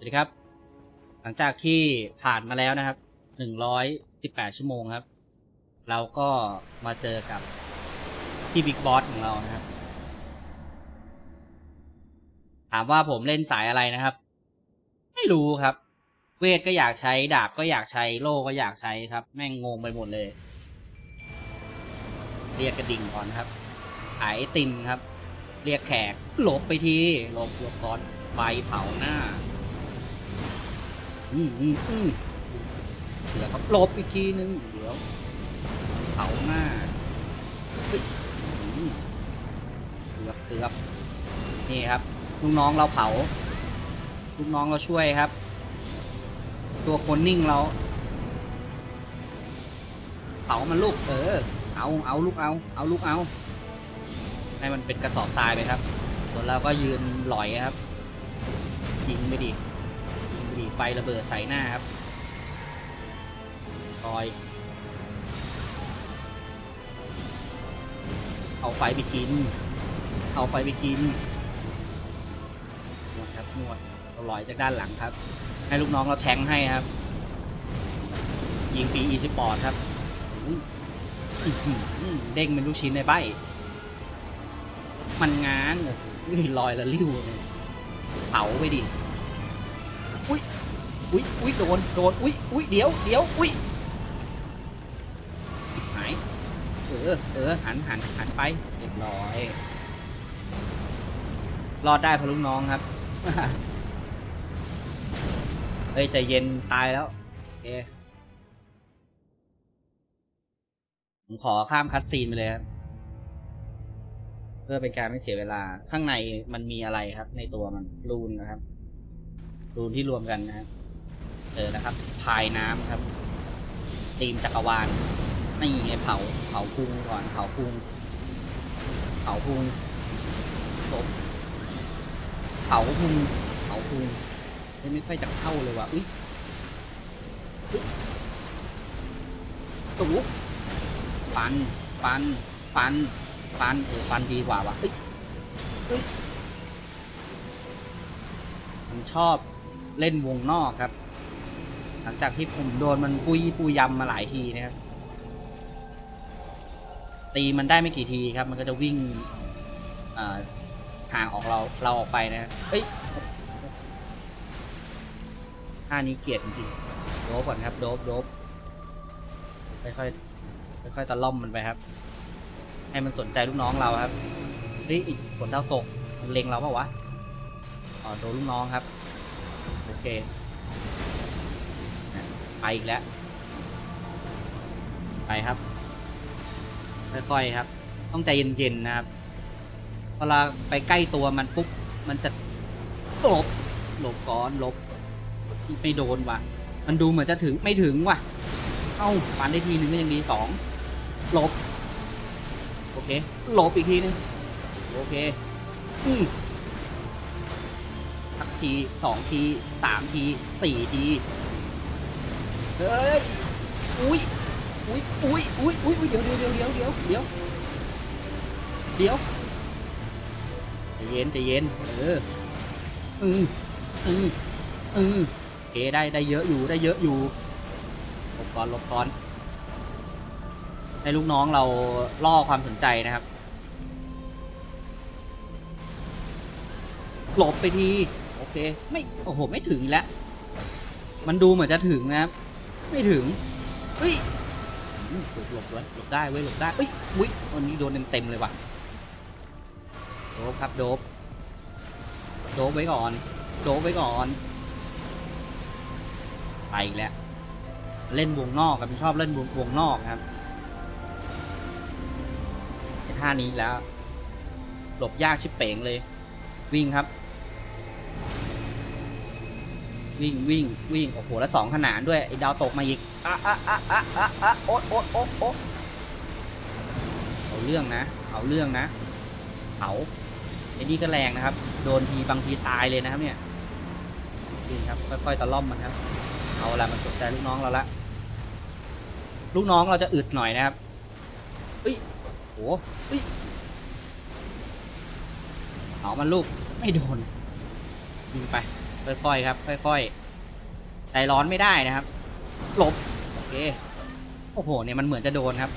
สวัสดีครับ หลังจากที่ผ่านมาแล้วนะครับ หนึ่งร้อยสิบแปดชั่วโมงครับ เราก็มาเจอกับที่บิ๊กบอสของเรานะครับ ถามว่าผมเล่นสายอะไรนะครับ ไม่รู้ครับ เวทก็อยากใช้ ดาบก็อยากใช้ โล่ก็อยากใช้ครับ แม่งงงไปหมดเลย เรียกกระดิ่งก่อนครับ ขายไอติมครับ เรียกแขกหลบไปทีหลบหลบก่อนไฟเผาหน้า อืมอืมอืมเสือครับหลบอีกทีนึงเดี๋ยวเผาหน้าเฮ้ยอืมเกือบเกือบนี่ครับลูกน้องเราเผาลูกน้องเราช่วยครับ ตัวคนนิ่งเรา เผามันลูกเออ เอาเอาลูกเอา เอาลูกเอา ให้มันเป็นกระสอบทรายไปครับ ส่วนเราก็ยืนหลอยครับยิงไปดิ ยิงไฟระเบิดใส่หน้าครับคอย เอาไฟไปกิน เอาไฟไปกินนวดครับนวดเราลอยจากด้านหลังครับ ให้ลูกน้องเราแทงให้ครับ ยิงปีอีสปอร์ตครับเด้งเป็นลูกชิ้นในใบมันง้างโอ้โหลอยละลิ้วเลยเผาไปดิ อุ้ยอุ้ยอุ้ยโดนโดนอุ้ยอุ้ยเดี๋ยวเดี๋ยวอุ้ยหายเออเออหันหันหันไปเรียบร้อยรอดได้พะลูกน้องครับเฮ้ยใจเย็นตายแล้วโอเคผมขอข้ามคัดซีนไปเลยครับ เพื่อเป็นการไม่เสียเวลาข้างในมันมีอะไรครับ ในตัวมันรูนนะครับ รูนที่รวมกันนะครับเจอนะครับ พายน้ำครับตีมจักรวาลนี่ไงเผาเผาพุงก่อนเผาพุงเผาพุงจบเผาพุงเผาพุงไม่ค่อยจะเข้าเลยว่ะอุ้ยอุ๊ยตุ๊บฟันฟันฟันฟันเออฟันดีกว่าว่ะเฮ้ยเฮ้ยผมชอบ เล่นวงนอกครับ หลังจากที่ผมโดนมันปุยปุยยำมาหลายทีนะครับ ตีมันได้ไม่กี่ทีครับ มันก็จะวิ่งห่างออกเราเราออกไปนะเอ้ยท่านี้เกลียดจริงๆโดบก่อนครับ โดบโดบค่อยๆค่อยๆตะล่อมมันไปครับ ให้มันสนใจลูกน้องเราครับเฮ้ยอีกผลดาตกมันเล็งเราเปล่าวะอ๋อโดนลูกน้องครับ เคไปอีกแล้ว ไปครับค่อยๆครับ ต้องใจเย็นๆนะครับพอเราไปใกล้ตัวมันปุ๊บ มันจะหลบหลบก่อนหลบไม่โดนว่ะ มันดูเหมือนจะถึงไม่ถึงว่ะ เอ้าปันได้ทีหนึ่งก็ยังดีสองหลบ โอเค หลบอีกทีนึง โอเค อืม ทีสองทีสามทีสี่ทีเฮ้ยอุ้ยอุ้ยอุ้ยอุ้ยอุ้ยอุ๊ยเดี๋ยวเดี๋ยวเดี๋ยวเดี๋ยวเดี๋ยวเดี๋ยวเดี๋ยวใจเย็นใจเย็นเอออืมอืมอืมโอเคได้ได้เยอะอยู่ได้เยอะอยู่หลบก่อนหลบก่อนให้ลูกน้องเราล่อความสนใจนะครับ หลบไปที เค ไม่โอ้โหไม่ถึงแล้ว มันดูเหมือนจะถึงนะครับ ไม่ถึงเฮ้ยอืมหลบหลบเลยหลบได้เว้ยหลบได้เอ้ยอุ้ยวันนี้โดนเต็มๆเลยว่ะโดบครับโดบโดบไว้ก่อนโดบไว้ก่อนไปอีกแล้วเล่นวงนอกครับชอบเล่นวงวงนอกครับในท่านี้แล้ว หลบยากชิบเป๋งเลย วิ่งครับ วิ่งวิ่งวิ่งโอ้โหแล้วสองขนานด้วยไอ้ดาวตกมาอีกอะอะอะอะอะอะโอ๊ตโอ๊ตโอ๊ตโอ๊ตเอาเรื่องนะ เอาเรื่องนะเผาไอ้นี่ก็แรงนะครับ โดนทีบางทีตายเลยนะครับเนี่ยนี่ครับค่อยๆตะล่อมมันครับ เอาละมันสนใจลูกน้องเราละลูกน้องเราจะอึดหน่อยนะครับเฮ้ยโอ้เฮ้ยเอามันลูกไม่โดนยิงไป ค่อยๆครับ ค่อยๆ ใจร้อนไม่ได้นะครับ หลบ โอเค โอ้โห เนี่ยมันเหมือนจะโดนครับ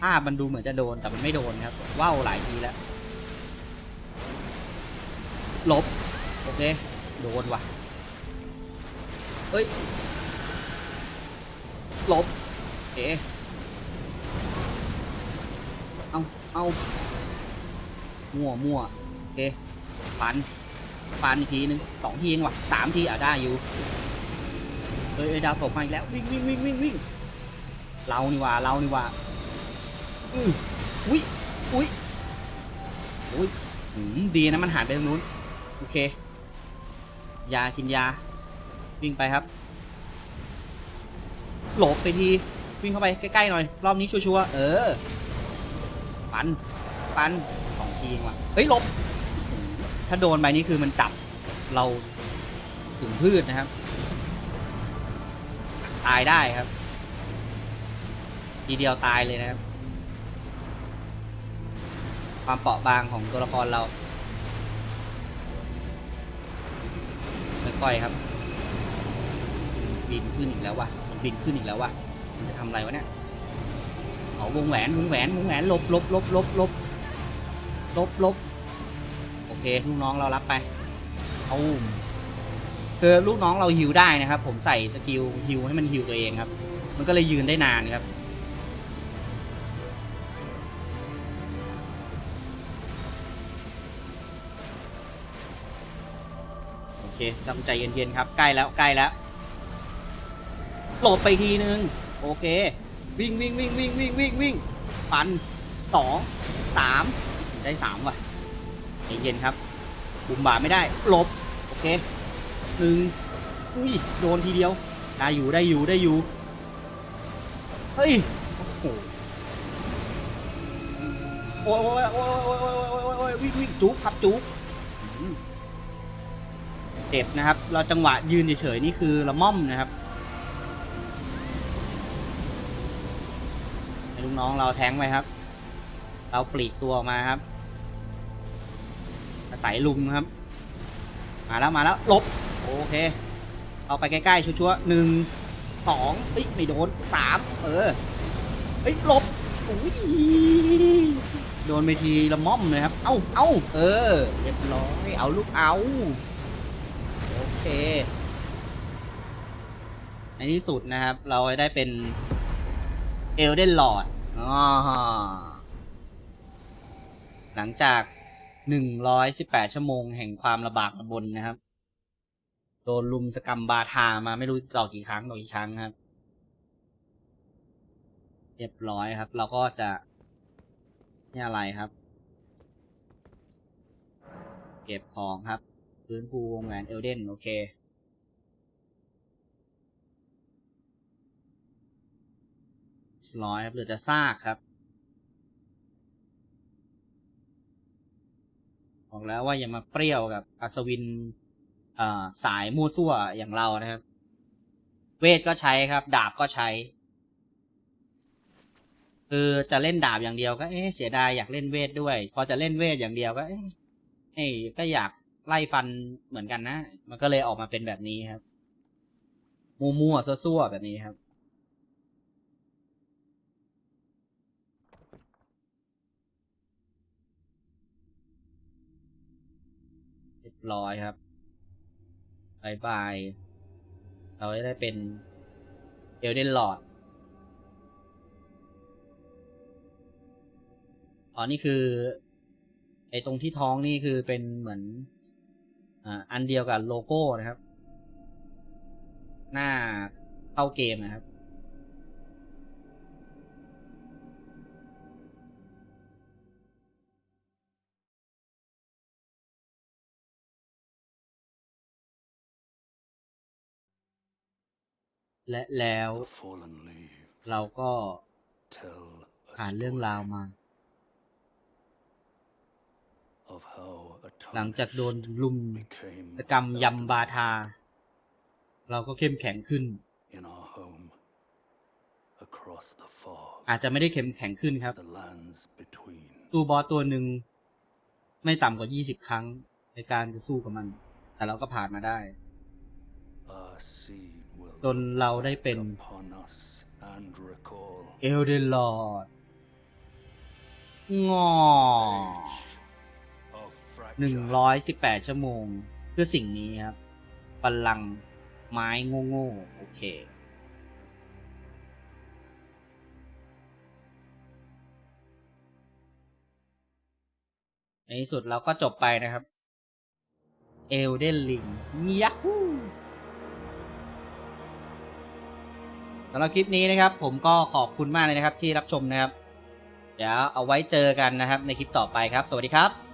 ภาพมันดูเหมือนจะโดนแต่มันไม่โดนครับ ว่าวหลายทีแล้ว หลบ โอเค โดนว่ะ เอ้ย หลบ โอเค เอา เอา มั่วมั่วโอเคฟัน ฟันอีกทีนึงสองทีเองว่ะสามทีอะได้อยู่เอ้ยดาวตกมาอีกแล้ววิ่งวิ่งวิ่งวิ่งวิ่งเรานี่ว่าเรานี่ว่าอืออุ้ยอุ้ยอุ้ยหืมดีนะมันหันไปตรงนู้นโอเค ยากินยา วิ่งไปครับ หลบไปทีวิ่งเข้าไปใกล้ๆหน่อย รอบนี้ชัวร์ๆเออปันปันสองทีเองว่ะเฮ้ยหลบ ถ้าโดนไปนี่คือมันจับเราถึงพืชนะครับ ตายได้ครับ ทีเดียวตายเลยนะครับ ความเปราะบางของตัวละครเราค่อยๆครับ บินขึ้นอีกแล้วว่ะมันบินขึ้นอีกแล้วว่ะมันจะทำอะไรวะเนี่ยเอาวงแหวนวงแหวนวงแหวนลบลบลบลบลบลบลบ ลูกน้องเรารับไปเอาคือลูกน้องเราฮิวได้นะครับ ผมใส่สกิลฮิวให้มันฮิวตัวเองครับ มันก็เลยยืนได้นานครับโอเคจำใจเย็นๆครับ ใกล้แล้วใกล้แล้วหลบไปทีนึง โอเค วิ่งวิ่งวิ่งวิ่งวิ่งวิ่งวิ่งปันสองสามได้สามว่ะ เย็นครับ บุ่มบ่าไม่ได้หลบ โอเคหนึ่งอุ้ย โดนทีเดียว ได้อยู่ได้อยู่ได้อยู่ เฮ้ย โอ้โหโอ้ยโอ้ยโอ้ยโอ้ยโอ้ยโอ้ยวิ่งวิ่งจุกครับจุกเจ็บนะครับ เราจังหวะยืนเฉยๆนี่คือละม่อมนะครับลูกน้องเราแทงไปครับ เราปลีกตัวออกมาครับ อาศัยลุมครับ มาแล้วมาแล้วลบโอเค เอาไปใกล้ๆชัวร์ๆหนึ่งสองเอ้ยไม่โดนสามเออเอ้ยลบอุ้ยโดนไปทีละม่อมเลยครับ เอ้าเอ้าเออเรียบร้อยเอาลูกเอาโอเค ในที่สุดนะครับ เราได้เป็นเอลเดนลอร์ดอ๋อหลังจาก หนึ่งร้อยสิบแปดชั่วโมงแห่งความระบากระบนนะครับ โดนลุมสกรรมบาทามาไม่รู้ต่อกี่ครั้งต่อกี่ครั้งครับ เรียบร้อยครับ เราก็จะนี่อะไรครับ เก็บของครับพื้นภูวงแหวนเอลเดนโอเคร้อยครับเหลือจะซากครับ บอกแล้วว่าอย่ามาเปรี้ยวกับอัศวินสายมั่วซั่วอย่างเรานะครับ เวทก็ใช้ครับ ดาบก็ใช้ คือจะเล่นดาบอย่างเดียวก็เอ๊ะเสียดายอยากเล่นเวทด้วย พอจะเล่นเวทอย่างเดียวก็เอ๊ะเอ้ยก็อยากไล่ฟันเหมือนกันนะ มันก็เลยออกมาเป็นแบบนี้ครับ มั่วๆซั่วๆแบบนี้ครับ ร้อยครับบายบาย เราจะได้เป็นเอลเดนลอร์ดอ๋อนี่คือ ไอ้ตรงที่ท้องนี่คือเป็นเหมือนอ่าอันเดียวกับโลโก้นะครับ หน้าเข้าเกมนะครับ และแล้ว The fallen leaves เราก็ tell a ผ่านเรื่องราวมา of how a หลังจากโดน tarnished ลุม became กิจกรรมยำบาทา เราก็เข้มแข็งขึ้น in our home across the fog อาจจะไม่ได้เข้มแข็งขึ้นครับ the lands between ตู้บอสตัวหนึ่งไม่ต่ำกว่า 20 ครั้งในการจะสู้กับมัน แต่เราก็ผ่านมาได้ Our seed will จนเราได้เป็นเอลเดนลอร์ดงอหนึ่งร้อยสิบแปดชั่วโมง เพื่อสิ่งนี้ครับบัลลังไม้โง่ๆโอเค ในที่สุดเราก็จบไปนะครับ เอลเดนลิงยัฮู สำหรับคลิปนี้นะครับ ผมก็ขอบคุณมากเลยนะครับที่รับชมนะครับ เดี๋ยวเอาไว้เจอกันนะครับในคลิปต่อไปครับ สวัสดีครับ